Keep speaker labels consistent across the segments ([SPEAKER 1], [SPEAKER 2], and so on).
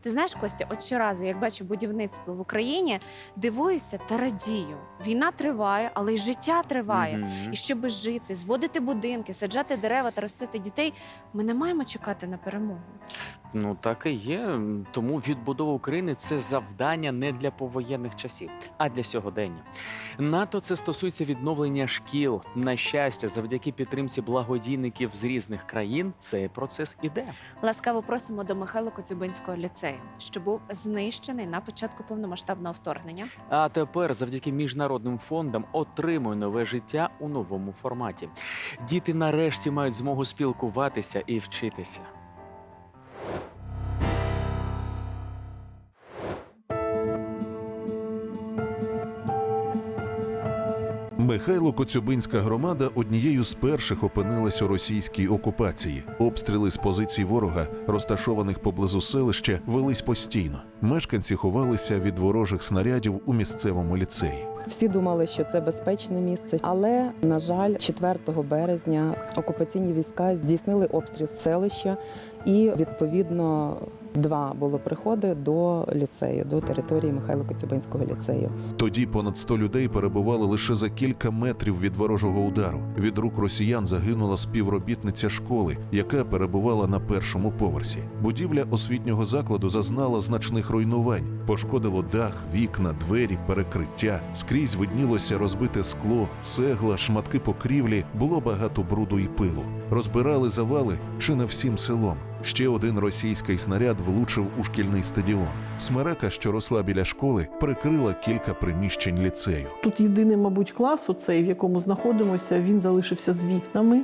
[SPEAKER 1] Ти знаєш, Костя, от щоразу, як бачу будівництво в Україні, дивуюся та радію. Війна триває, але й життя триває.
[SPEAKER 2] Мгм.
[SPEAKER 1] І щоб жити, зводити будинки, саджати дерева та ростити дітей, ми не маємо чекати на перемогу.
[SPEAKER 2] Ну так і є. Тому відбудова України це завдання не для повоєнних часів, а для сьогодення. НАТО це стосується відновлення шкіл. На щастя, завдяки підтримці благодійників з різних країн цей процес іде.
[SPEAKER 1] Ласкаво просимо до Михайла Коцюбинського ліцею, що був знищений на початку повномасштабного вторгнення.
[SPEAKER 2] А тепер, завдяки міжнародним фондам, отримує нове життя у новому форматі. Діти нарешті мають змогу спілкуватися і вчитися.
[SPEAKER 3] Михайло Коцюбинська громада однією з перших опинилась у російській окупації. Обстріли з позицій ворога, розташованих поблизу селища, велись постійно. Мешканці ховалися від ворожих снарядів у місцевому ліцеї.
[SPEAKER 4] Всі думали, що це безпечне місце, але на жаль, 4 березня окупаційні війська здійснили обстріл селища, і відповідно два було приходи до ліцею, до території Михайла Коцюбинського ліцею.
[SPEAKER 3] Тоді понад 100 людей перебували лише за кілька метрів від ворожого удару. Від рук росіян загинула співробітниця школи, яка перебувала на першому поверсі. Будівля освітнього закладу зазнала значних руйнувань. Пошкодило дах, вікна, двері, перекриття. Скрізь виднілося розбите скло, цегла, шматки покрівлі. Було багато бруду і пилу. Розбирали завали чи не всім селом. Ще один російський снаряд влучив у шкільний стадіон. Смерека, що росла біля школи, прикрила кілька приміщень ліцею.
[SPEAKER 5] Тут єдиний, мабуть, клас, оцей, в якому знаходимося, він залишився з вікнами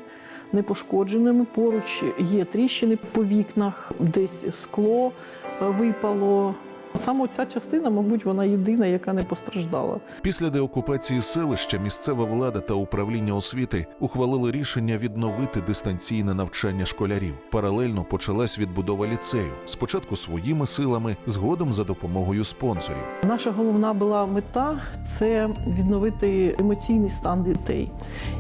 [SPEAKER 5] непошкодженими. Поруч є тріщини по вікнах, десь скло випало. Саме ця частина, мабуть, вона єдина, яка не постраждала.
[SPEAKER 3] Після деокупації селища місцева влада та управління освіти ухвалили рішення відновити дистанційне навчання школярів. Паралельно почалась відбудова ліцею. Спочатку своїми силами, згодом за допомогою спонсорів.
[SPEAKER 5] Наша головна була мета це відновити емоційний стан дітей.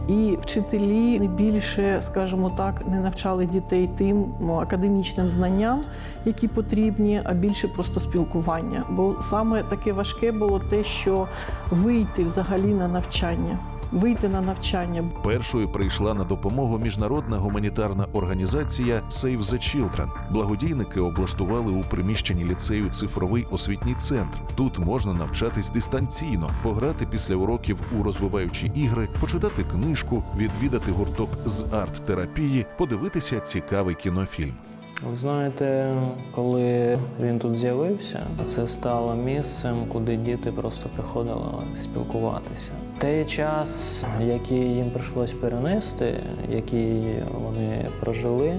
[SPEAKER 5] І вчителі не більше, скажімо так, не навчали дітей тим ну, академічним знанням, які потрібні, а більше просто спілкування. Бо саме таке важке було те, що вийти взагалі на навчання. Вийти на навчання.
[SPEAKER 3] Першою прийшла на допомогу міжнародна гуманітарна організація Save the Children. Благодійники облаштували у приміщенні ліцею цифровий освітній центр. Тут можна навчатись дистанційно, пограти після уроків у розвиваючі ігри, почитати книжку, відвідати гурток з арт-терапії, подивитися цікавий кінофільм.
[SPEAKER 6] Ви знаєте, коли він тут з'явився, це стало місцем, куди діти просто приходили спілкуватися. Той час, який їм прийшлось перенести, який вони прожили,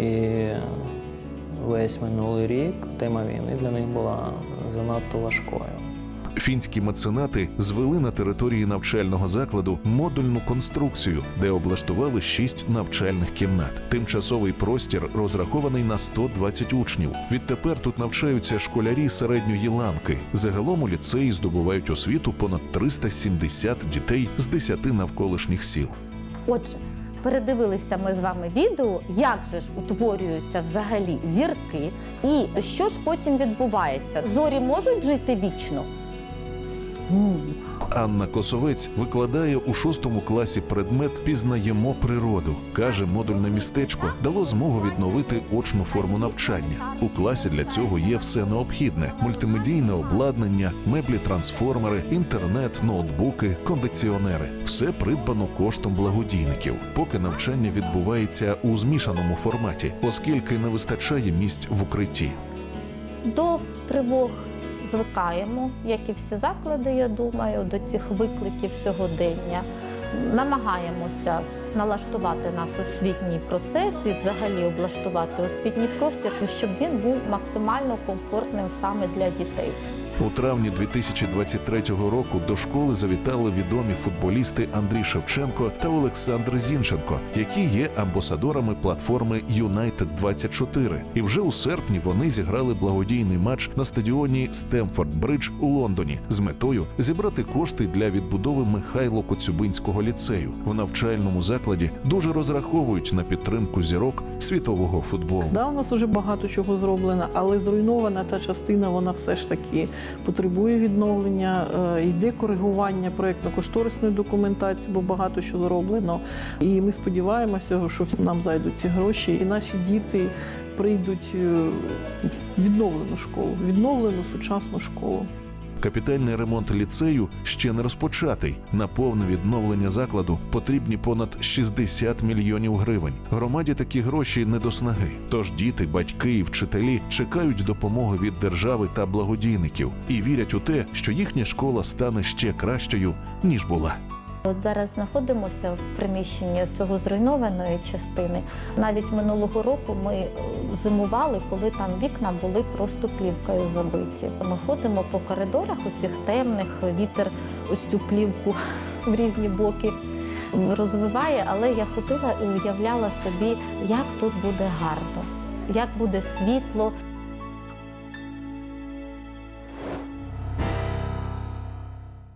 [SPEAKER 6] і весь минулий рік тема війни для них була занадто важкою.
[SPEAKER 3] Фінські меценати звели на території навчального закладу модульну конструкцію, де облаштували шість навчальних кімнат. Тимчасовий простір розрахований на 120 учнів. Відтепер тут навчаються школярі середньої ланки. Загалом у ліцеї здобувають освіту понад 370 дітей з 10 навколишніх сіл.
[SPEAKER 7] Отже, передивилися ми з вами відео, як же ж утворюються взагалі зірки, і що ж потім відбувається. Зорі можуть жити вічно?
[SPEAKER 3] Анна Косовець викладає у шостому класі предмет Пізнаємо природу. каже, модульне містечко дало змогу відновити очну форму навчання. У класі для цього є все необхідне: мультимедійне обладнання, меблі, трансформери, інтернет, ноутбуки, кондиціонери. Все придбано коштом благодійників. Поки навчання відбувається у змішаному форматі, оскільки не вистачає місць в укритті.
[SPEAKER 7] До тривог звикаємо, як і всі заклади, я думаю, до цих викликів сьогодення. Намагаємося налаштувати наш освітній процес і взагалі облаштувати освітній простір, щоб він був максимально комфортним саме для дітей.
[SPEAKER 3] У травні 2023 року до школи завітали відомі футболісти Андрій Шевченко та Олександр Зінченко, які є амбасадорами платформи Юнайтед 24 І вже у серпні вони зіграли благодійний матч на стадіоні Стемфорд Бридж у Лондоні з метою зібрати кошти для відбудови Михайло Коцюбинського ліцею. В навчальному закладі дуже розраховують на підтримку зірок світового футболу.
[SPEAKER 5] Да, у нас вже багато чого зроблено, але зруйнована та частина вона все ж таки потребує відновлення. Е, Йде коригування проєктно-кошторисної документації, бо багато що зроблено. І ми сподіваємося, що нам зайдуть ці гроші, і наші діти прийдуть е, в відновлену школу, відновлену сучасну школу.
[SPEAKER 3] Капітальний ремонт ліцею ще не розпочатий. На повне відновлення закладу потрібні понад 60 мільйонів гривень. Громаді такі гроші не до снаги. Тож діти, батьки і вчителі чекають допомоги від держави та благодійників і вірять у те, що їхня школа стане ще кращою ніж була.
[SPEAKER 7] От зараз знаходимося в приміщенні цього зруйнованої частини. Навіть минулого року ми е, зимували, коли там вікна були просто плівкою забиті. Ми ходимо по коридорах, оцих темних, вітер ось цю плівку в різні боки розвиває, але я ходила і уявляла собі, як тут буде гарно, як буде світло,